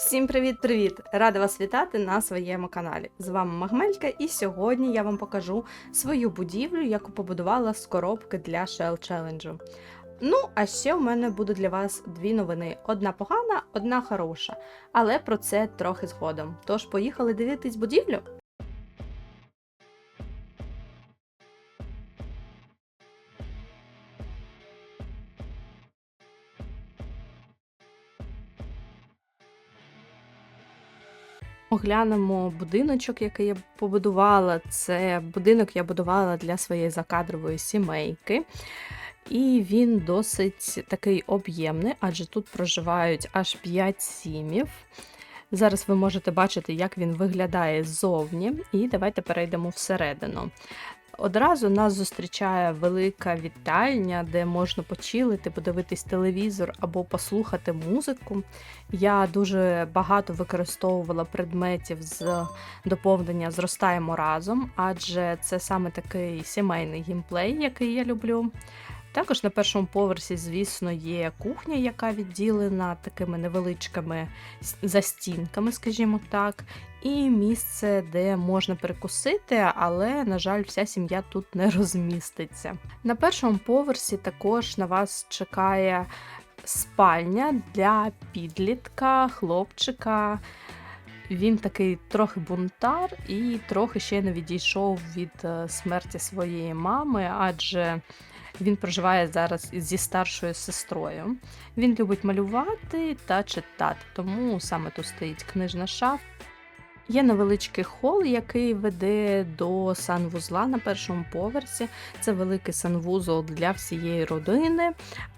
Всім привіт-привіт! Рада вас вітати на своєму каналі. З вами Магмелька, і сьогодні я вам покажу свою будівлю, яку побудувала з коробки для Shell Challenge. Ну, а ще у мене буде для вас дві новини: одна погана, одна хороша. Але про це трохи згодом. Тож, поїхали дивитись будівлю. Оглянемо будиночок, який я побудувала. Це будинок я будувала для своєї закадрової сімейки. І він досить такий об'ємний, адже тут проживають аж 5 сімів. Зараз ви можете бачити, як він виглядає ззовні, і давайте перейдемо всередину. Одразу нас зустрічає велика вітальня, де можна почилити, подивитись телевізор або послухати музику. Я дуже багато використовувала предметів з доповнення Зростаємо разом, адже це саме такий сімейний геймплей, який я люблю. Також на першому поверсі, звісно, є кухня, яка відділена такими невеличкими застінками, скажімо так, і місце, де можна перекусити, але, на жаль, вся сім'я тут не розміститься. На першому поверсі також на вас чекає спальня для підлітка, хлопчика. Він такий трохи бунтар і трохи ще не відійшов від е, смерті своєї мами, адже він проживає зараз зі старшою сестрою. Він любить малювати та читати, тому саме тут стоїть книжна шафа. Є невеличкий хол, який веде до санвузла на першому поверсі. Це великий санвузол для всієї родини.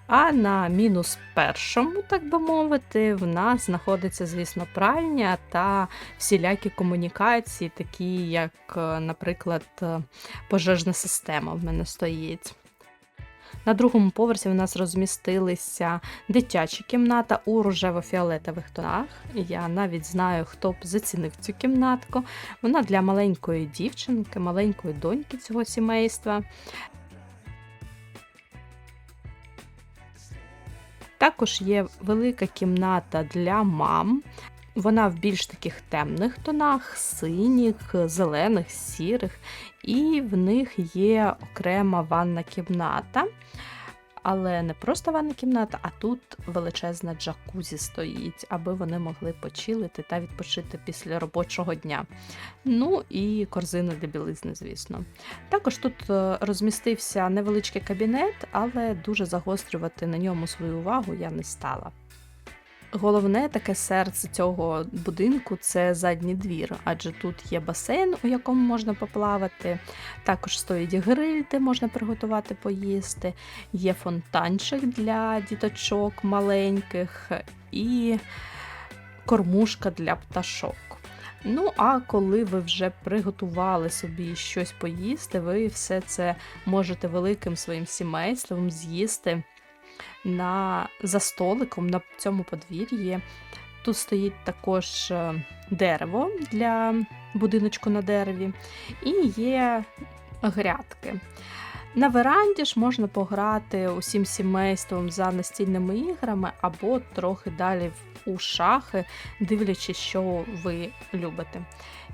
А на мінус першому, так би мовити, в нас знаходиться, звісно, пральня та всілякі комунікації, такі як, е, наприклад, е, пожежна система в мене стоїть. На другому поверсі в нас розмістилися дитяча кімната у рожево-фіолетових тонах. Я навіть знаю, хто б зацінив цю кімнатку. Вона для маленької дівчинки, маленької доньки цього сімейства. Також є велика кімната для мам. Вона в більш таких темних тонах, синіх, зелених, сірих, і в них є окрема ванна кімната. Але не просто ванна кімната, а тут величезна джакузі стоїть, аби вони могли почилити та відпочити після робочого дня. Ну і корзина для білизни, звісно. Також тут е, розмістився невеличкий кабінет, але дуже загострювати на ньому свою увагу я не стала. Головне таке серце цього будинку це задній двір, адже тут є басейн, у якому можна поплавати. Також стоїть гриль, де можна приготувати поїсти, є фонтанчик для діточок маленьких і кормушка для пташок. Ну, а коли ви вже приготували собі щось поїсти, ви все це можете великим своїм сімейством з'їсти на, за столиком на цьому подвір'ї. Тут стоїть також е, дерево для будиночку на дереві, і є грядки. На веранді ж можна пограти усім сімейством за настільними іграми або трохи далі у шахи, дивлячись, що ви любите.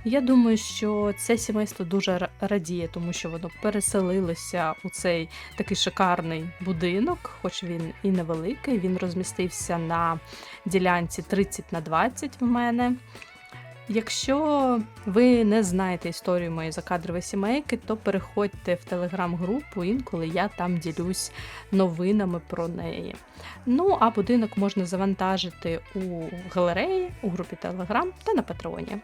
Я думаю, що це сімейство дуже радіє, тому що воно переселилося у цей такий шикарний будинок, хоч він і невеликий. Він розмістився на ділянці 30 на 20 в мене. Якщо ви не знаєте історію моєї закадрової сімейки, то переходьте в телеграм-групу, інколи я там ділюсь новинами про неї. Ну, а будинок можна завантажити у галереї, у групі Телеграм та на Патреоні.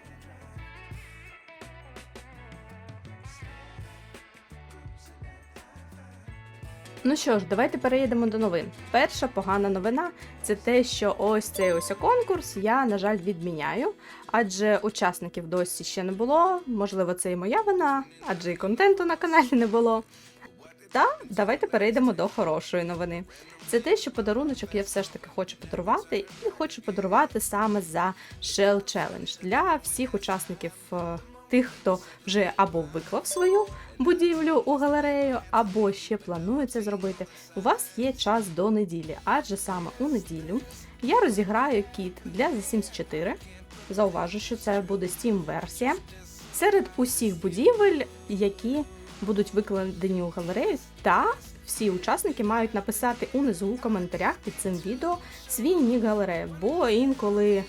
Ну що ж, давайте переїдемо до новин. Перша погана новина це те, що ось цей ось конкурс я, на жаль, відміняю, адже учасників досі ще не було. Можливо, це і моя вина, адже і контенту на каналі не було. Та давайте перейдемо до хорошої новини. Це те, що подаруночок я все ж таки хочу подарувати, і хочу подарувати саме за Shell Challenge для всіх учасників е, тих, хто вже або виклав свою будівлю у галерею, або ще планує це зробити. У вас є час до неділі, адже саме у неділю я розіграю кіт для The Sims 4. Зауважу, що це буде Steam версія. Серед усіх будівель, які будуть викладені у галерею, та всі учасники мають написати унизу у коментарях під цим відео свій нік галереї, бо інколи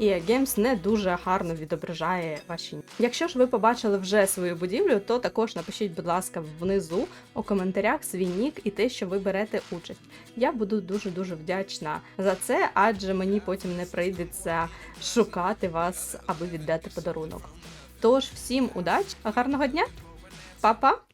EA Games не дуже гарно відображає ваші. Якщо ж ви побачили вже свою будівлю, то також напишіть, будь ласка, внизу у коментарях свій нік і те, що ви берете участь. Я буду дуже дуже вдячна за це, адже мені потім не прийдеться шукати вас, аби віддати подарунок. Тож, всім удачі, гарного дня, Па-па!